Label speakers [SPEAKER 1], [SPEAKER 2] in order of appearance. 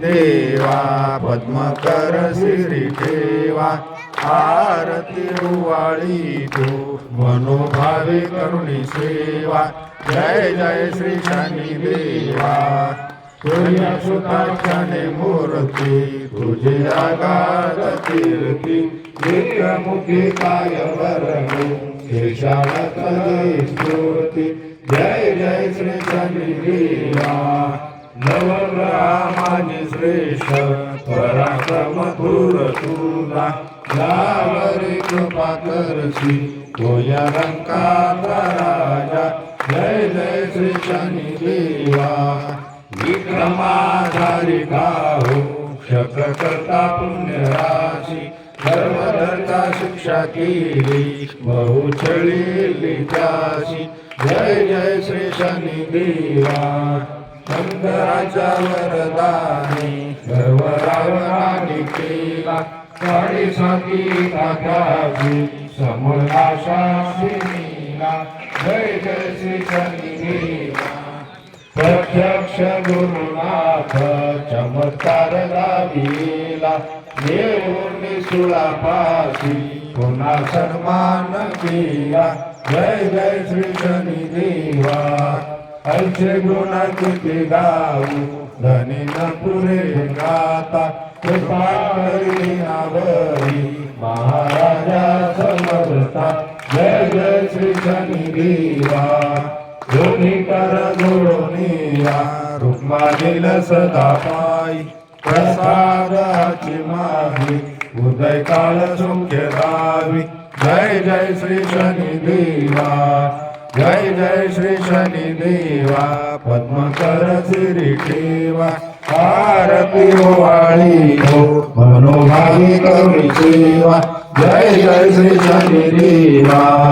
[SPEAKER 1] देवा पद्मकर श्री ठेवा आरती रुवाळी तू मनोभावे करुणी सेवा जय जय श्री शनी देवा. तुझ्या सुताक्षणे मूर्ती तुझे आगात कीर्ती नित्यमुखी काय वरणी स्फूर्ती जय जय श्री शनी देवा. नवग्रहामाने श्रेष्ठ पराक्रम थोर तुला यावरी कृपा करसी तो रंकाचा राजा जय जय श्री शनी देवा विक्रमाधारी गाहो शक करता पुण्य राशी धर्मधरता शिक्षा केली बहु त्याशी जय जय श्री शनी देवा शंकराच्या वरदानी सर्व रावणाने केला साडेसाती तात्याची समनाशासिनीला जय जय श्री शनी देवा प्रत्यक्ष गुरुनाथ चमत्कार लाविला देऊन सुळापाशी पुन्हा सन्मान केला. जय जय श्री शनी देवा ऐसे गुण किती गाऊ धनी न पुरे गाता कृपा करी नावरी महाराजा समर्था. जय जय श्री शनी देवा दोन्ही कर जोडोनिया रुक्मालील सदा पायी. प्रसादाची माही उदय काळ सुख्य दावी जय जय श्री शनी देवा जय जय श्री शनी देवा पद्मकर श्री ठेवा आरती वाळी हो मनोभावी करुणी सेवा जय जय श्री शनी देवा